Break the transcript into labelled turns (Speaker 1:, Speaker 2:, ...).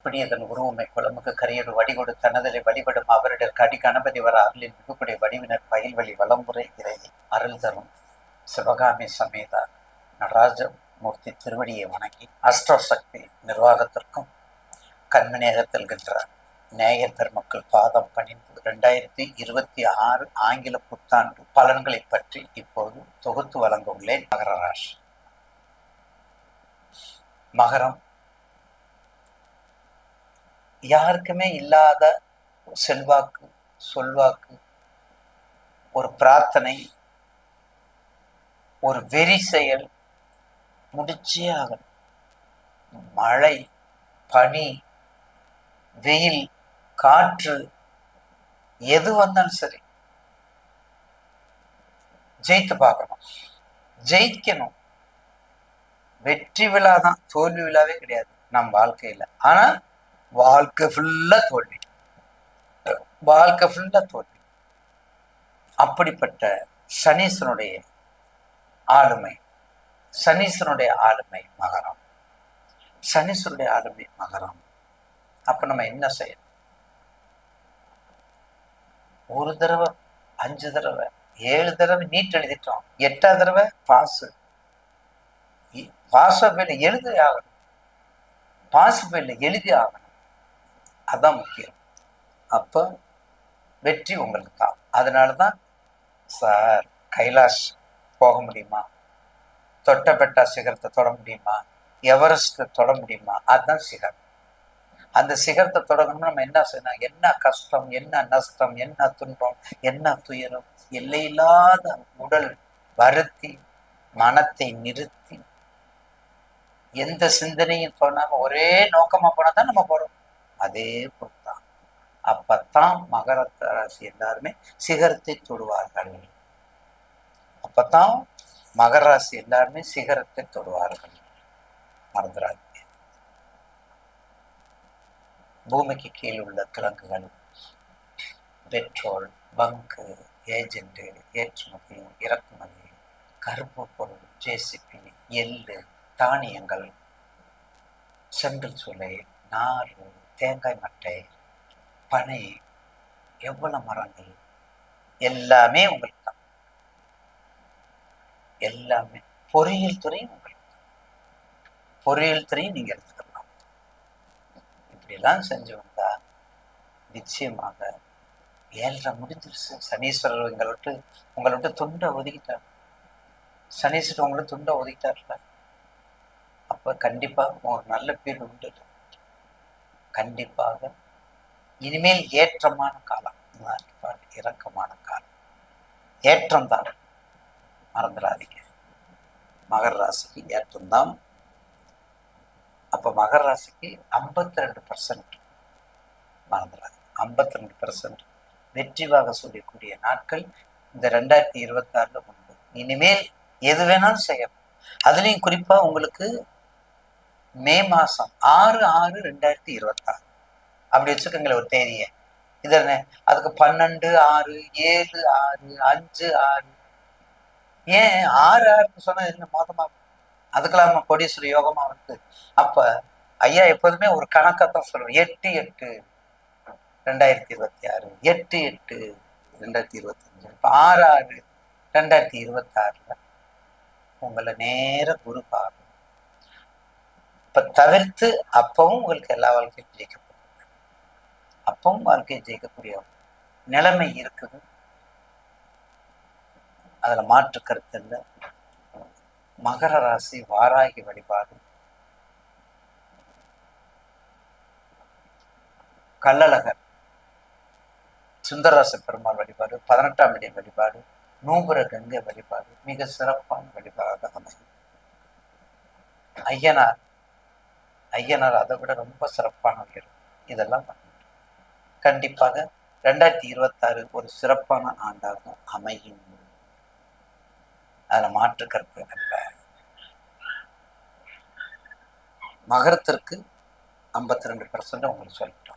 Speaker 1: இப்படி அதன் உருவமை குளமுக்கு கரையோடு வடிகொடு தனதலை வழிபடும் அவருடைய கடி கணபதி வர அருளின் மிகக்கூடிய வடிவினர் பயில்வழி வளமுறை இறை அருள் தரும். சிவகாமி சமேத நடராஜமூர்த்தி திருவடியை வணங்கி அஷ்டசக்தி நிர்வாகத்திற்கும் கண்மநேகத்தில்கின்ற நேயர் பெருமக்கள் பாதம் பணிந்து ரெண்டாயிரத்தி இருபத்தி ஆறு ஆங்கில புத்தாண்டு பலன்களை பற்றி இப்போது தொகுத்து வழங்க உள்ளேன். மகர ராசி. மகரம் யாருக்குமே இல்லாத செல்வாக்கு சொல்வாக்கு ஒரு பிரார்த்தனை ஒரு வெறி செயல் முடிச்சே ஆகணும். மழை பனி வெயில் காற்று எது வந்தாலும் சரி. ஜெயித்து பார்க்கணும். ஜெயிக்கணும். வெற்றி விழா தான் தோல்வி விழாவே கிடையாது நம் வாழ்க்கையில. ஆனா வாழ்க்கை ஃபுல்லா தோல்வி. வாழ்க்கை ஃபுல்லா தோல்வி. அப்படிப்பட்ட சனீசனுடைய ஆளுமை சனீசனுடைய ஆளுமை மகரம். சனீசனுடைய ஆளுமை மகரம். அப்ப நம்ம என்ன செய்யணும்? ஒரு தடவை அஞ்சு தடவை ஏழு தடவை நீட் எழுதிட்டோம். எட்டாவது தடவை பாஸ் பாஸ் ஃபெயில் எழுதி ஆகணும். பாஸ் ஃபெயில் எழுதி ஆகணும். அதான் முக்கியம். அப்போ வெற்றி உங்களுக்கு தான் அதனால தான் சார் கைலாஷ் போக முடியுமா? தொட்டபெட்டா சிகரத்தை தொட முடியுமா? எவரெஸ்ட்டை தொட முடியுமா? அதுதான் சிகரம். அந்த சிகரத்தை தொடங்கணும்னா நம்ம என்ன செய்யணும் என்ன கஷ்டம் என்ன நஷ்டம் என்ன துன்பம் என்ன துயரம் எல்லையில்லாத உடல் வருத்தி மனத்தை நிறுத்தி எந்த சிந்தனையும் தோணாம ஒரே நோக்கமா போனா தான் நம்ம போறோம். அதே பொறுத்தான் அப்பத்தான் மகர ராசி எல்லாருமே சிகரத்தை தொடுவார்கள். அப்பத்தான் மகர ராசி எல்லாருமே சிகரத்தை தொடுவார்கள். மறந்துடாதீங்க பூமிக்கு கீழ் உள்ள கிழங்குகள் பெட்ரோல் பங்கு ஏஜென்ட் ஏற்றுமதி இறக்குமதி கருப்பு பொருள் ஜேசிபி எள்ளு தானியங்கள் செங்கல் சூளை நாறு தேங்காய் மட்டை பனை எவ்வளவு மரங்கள்? எல்லாமே உங்களுக்கு தான் எல்லாமே. பொறியியல் துறையும் உங்களுக்கு பொறியியல் துறையும் நீங்க எடுத்துக்கலாம். இப்படிலாம் செஞ்சு வந்தா நிச்சயமாக ஏழரை முடிஞ்சிருச்சு. சனீஸ்வரர் எங்களை விட்டு உங்களை விட்டு துண்டை ஒதுக்கிட்டார். சனீஸ்வரர் உங்களை துண்டை ஒதுக்கிட்டார்ல. அப்ப கண்டிப்பாக ஒரு நல்ல பேர் உண்டு. கண்டிப்பாக. இனிமேல் ஏற்றமான காலம். இறக்கமான காலம். ஏற்றம் தான் மறந்துடாதீங்க. மகர ராசிக்கு ஏற்றம் தான் அப்ப மகர ராசிக்கு ஐம்பத்தி ரெண்டு பர்சன்ட் மறந்துடாதீங்க. ஐம்பத்தி ரெண்டு பர்சன்ட் வெற்றிவாக சொல்லக்கூடிய நாட்கள் இந்த ரெண்டாயிரத்தி இருபத்தாறுல முன்பு உண்டு. இனிமேல் எது வேணாலும் செய்யலாம். அதுலயும் குறிப்பா உங்களுக்கு மே மாசம் ஆறு ஆறு ரெண்டாயிரத்தி இருபத்தாறு. அப்படி வச்சுக்கோங்களேன் ஒரு தேதியை. இது என்ன? அதுக்கு பன்னெண்டு ஆறு ஏழு ஆறு அஞ்சு ஆறு. ஏன்? ஆறு ஆறுன்னு சொன்னா என்ன மோதமா? அதுக்கெல்லாம் நம்ம கோடீஸ்வர யோகமா வந்து அப்ப ஐயா எப்போதுமே ஒரு கணக்கத்தான் சொல்லுவோம் எட்டு எட்டு ரெண்டாயிரத்தி இருபத்தி ஆறு எட்டு எட்டு ரெண்டாயிரத்தி இருபத்தி அஞ்சு இப்போ ஆறு ஆறு ரெண்டாயிரத்தி இருபத்தி ஆறுல உங்களை நேர குரு பார்க்கும் தவிர்த்து அப்பவும் உங்களுக்கு எல்லா வாழ்க்கையும் ஜெயிக்கப்படும். அப்பவும் வாழ்க்கையை ஜெயிக்கக்கூடிய நிலைமை இருக்குது. அதுல மாற்று கருத்து இல்லை. மகர ராசி வாராகி வழிபாடு. கள்ளழகர். சுந்தரராச பெருமாள் வழிபாடு பதினெட்டாம் இடம் வழிபாடு நூபுர கங்கை வழிபாடு மிக சிறப்பான வழிபாடாக அமையும். ஐயனார் ஐயனார் அதை விட ரொம்ப சிறப்பான உயர் இதெல்லாம் கண்டிப்பாக ரெண்டாயிரத்தி இருபத்தாறு ஒரு சிறப்பான ஆண்டாக அமையும். அதுல மாற்று கருத்து அல்ல மகரத்திற்கு ஐம்பத்தி ரெண்டு பர்சன்ட் உங்களுக்கு சொல்லிட்டேன்